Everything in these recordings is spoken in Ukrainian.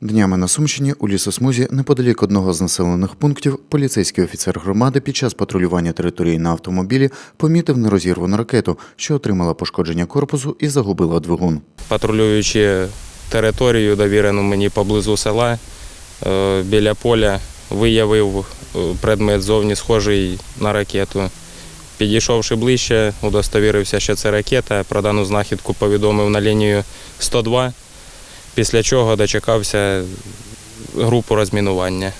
Днями на Сумщині у лісосмузі неподалік одного з населених пунктів поліцейський офіцер громади під час патрулювання території на автомобілі помітив нерозірвану ракету, що отримала пошкодження корпусу і загубила двигун. патрулюючи територію, довірену мені поблизу села, е, біля поля, виявив е, предмет зовні схожий на ракету. Підійшовши ближче, удостовірився, що це ракета. Про дану знахідку повідомив на лінію 102, після чого дочекався групу розмінування.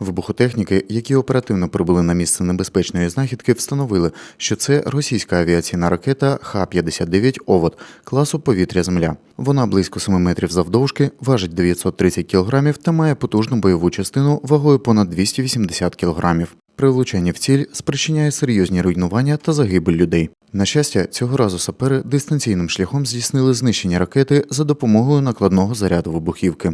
Вибухотехніки, які оперативно прибули на місце небезпечної знахідки, встановили, що це російська авіаційна ракета Х-59 «Овод» класу повітря-земля. Вона близько 7 метрів завдовжки, важить 930 кг та має потужну бойову частину вагою понад 280 кг. При в ціль спричиняє серйозні руйнування та загибель людей. На щастя, цього разу сапери дистанційним шляхом здійснили знищення ракети за допомогою накладного заряду вибухівки.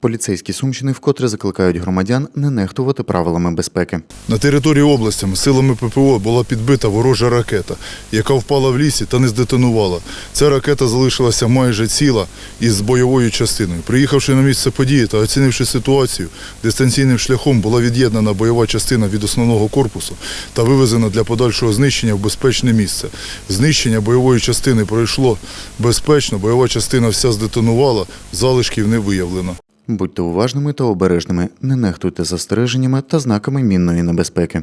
Поліцейські Сумщини вкотре закликають громадян не нехтувати правилами безпеки. На території області силами ППО була підбита ворожа ракета, яка впала в лісі та не здетонувала. Ця ракета залишилася майже ціла із бойовою частиною. Приїхавши на місце події та оцінивши ситуацію, дистанційним шляхом була від'єднана бойова частина від основного корпусу та вивезена для подальшого знищення в безпечне місце. Знищення бойової частини пройшло безпечно, бойова частина вся здетонувала, залишків не виявлено. Будьте уважними та обережними, не нехтуйте застереженнями та знаками мінної небезпеки.